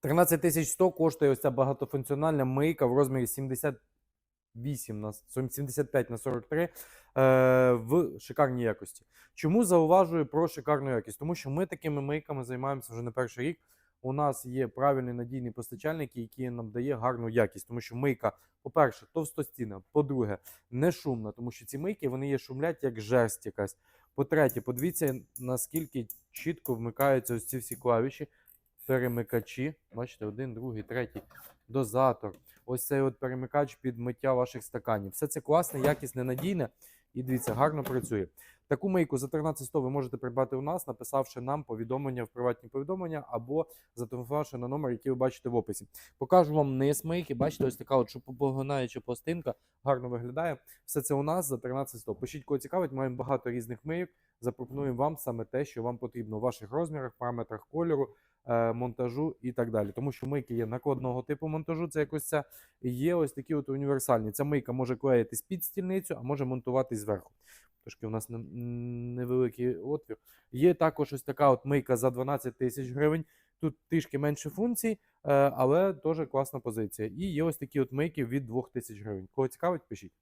13 тисяч 100 коштує ось ця багатофункціональна мийка в розмірі 78 на 75 на 43 е, в шикарній якості. Чому зауважую про шикарну якість? Тому що ми такими мийками займаємося вже не перший рік. У нас є правильний надійний постачальник, який нам дає гарну якість, тому що мийка, по-перше, товстостінна, по-друге, не шумна, тому що ці мийки вони є шумлять як жерсть якась. По-третє, подивіться, наскільки чітко вмикаються ось ці всі клавіші, перемикачі. Бачите, один, другий, третій, дозатор. Ось цей от перемикач під миття ваших стаканів. Все це класне, якісне, надійне і дивіться, гарно працює. Таку мийку за 1300 ви можете придбати у нас, написавши нам повідомлення в приватні повідомлення або зателефонувавши на номер, який ви бачите в описі. Покажу вам низ мийки. Бачите, ось така от шопопогинаюча пластинка, гарно виглядає. Все це у нас за 13100. Пишіть, кого цікавить, маємо багато різних мийок. Запропонуємо вам саме те, що вам потрібно у ваших розмірах, параметрах кольору, монтажу і так далі. Тому що мийки є накладного типу монтажу, це якось ця, є ось такі от універсальні. Ця мийка може клеїтись під стільницю, а може монтуватись зверху. Трошки у нас невеликий отвір. Є також ось така от мийка за 12 тисяч гривень. Тут трішки менше функцій, е, але теж класна позиція. І є ось такі от мийки від 2 тисяч гривень. Кого цікавить, пишіть.